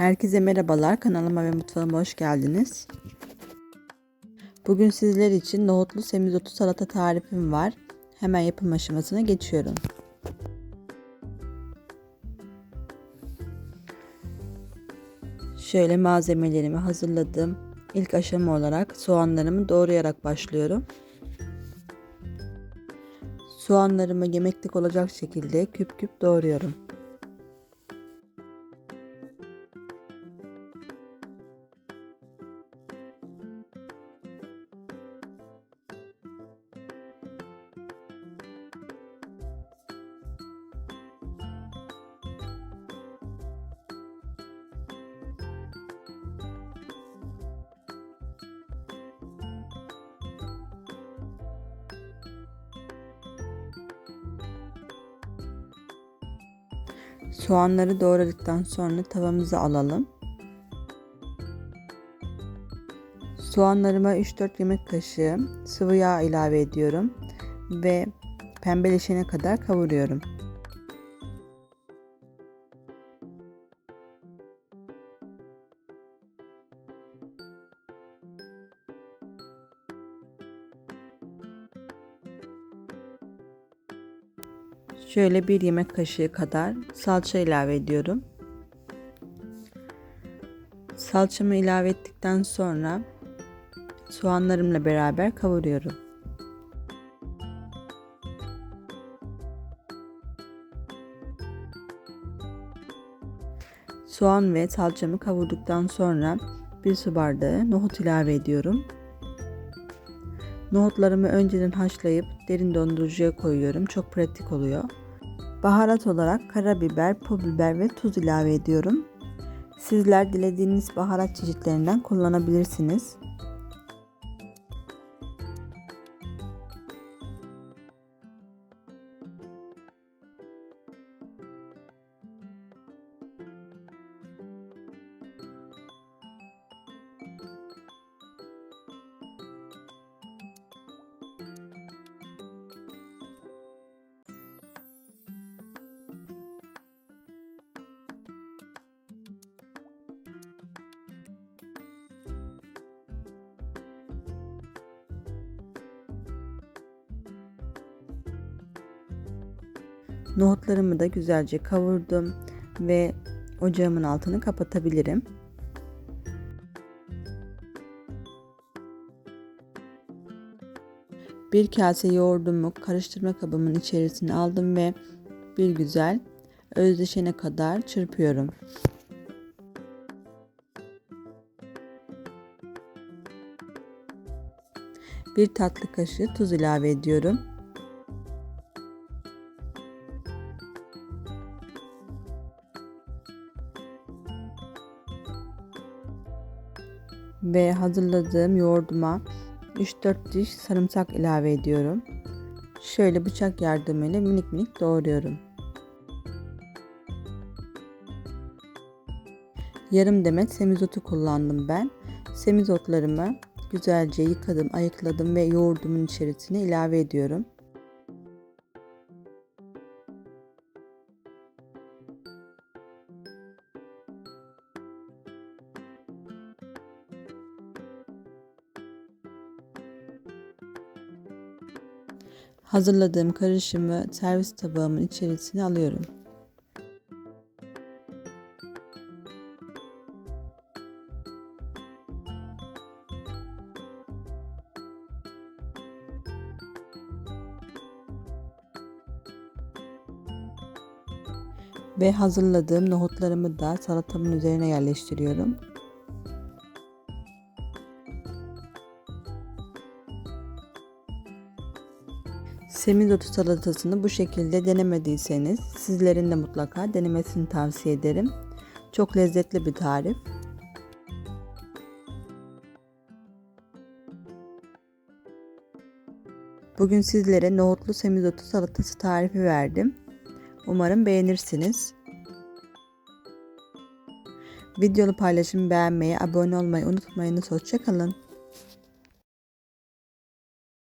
Herkese merhabalar. Kanalıma ve mutfağıma hoş geldiniz. Bugün sizler için nohutlu semizotu salata tarifim var. Hemen yapım aşamasına geçiyorum. Şöyle malzemelerimi hazırladım. İlk aşama olarak soğanlarımı doğrayarak başlıyorum. Soğanlarımı yemeklik olacak şekilde küp küp doğruyorum. Soğanları doğradıktan sonra tavamıza alalım. Soğanlarıma 3-4 yemek kaşığı sıvı yağ ilave ediyorum ve pembeleşene kadar kavuruyorum. Şöyle bir yemek kaşığı kadar salça ilave ediyorum. Salçamı ilave ettikten sonra soğanlarımla beraber kavuruyorum. Soğan ve salçamı kavurduktan sonra bir su bardağı nohut ilave ediyorum. Nohutlarımı önceden haşlayıp derin dondurucuya koyuyorum. Çok pratik oluyor. Baharat olarak karabiber, pul biber ve tuz ilave ediyorum. Sizler dilediğiniz baharat çeşitlerinden kullanabilirsiniz. Nohutlarımı da güzelce kavurdum ve ocağımın altını kapatabilirim. Bir kase yoğurdumu karıştırma kabımın içerisine aldım ve bir güzel özleşene kadar çırpıyorum. Bir tatlı kaşığı tuz ilave ediyorum. Ve hazırladığım yoğurduma 3-4 diş sarımsak ilave ediyorum. Şöyle bıçak yardımıyla minik minik doğruyorum. Yarım demet semizotu kullandım ben. Semizotlarımı güzelce yıkadım, ayıkladım ve yoğurdumun içerisine ilave ediyorum. Hazırladığım karışımı servis tabağımın içerisine alıyorum. Ve hazırladığım nohutlarımı da salatamın üzerine yerleştiriyorum. Semizotu salatasını bu şekilde denemediyseniz sizlerin de mutlaka denemesini tavsiye ederim. Çok lezzetli bir tarif. Bugün sizlere nohutlu semizotu salatası tarifi verdim. Umarım beğenirsiniz. Videolu paylaşımı beğenmeyi, abone olmayı unutmayınız. Hoşçakalın.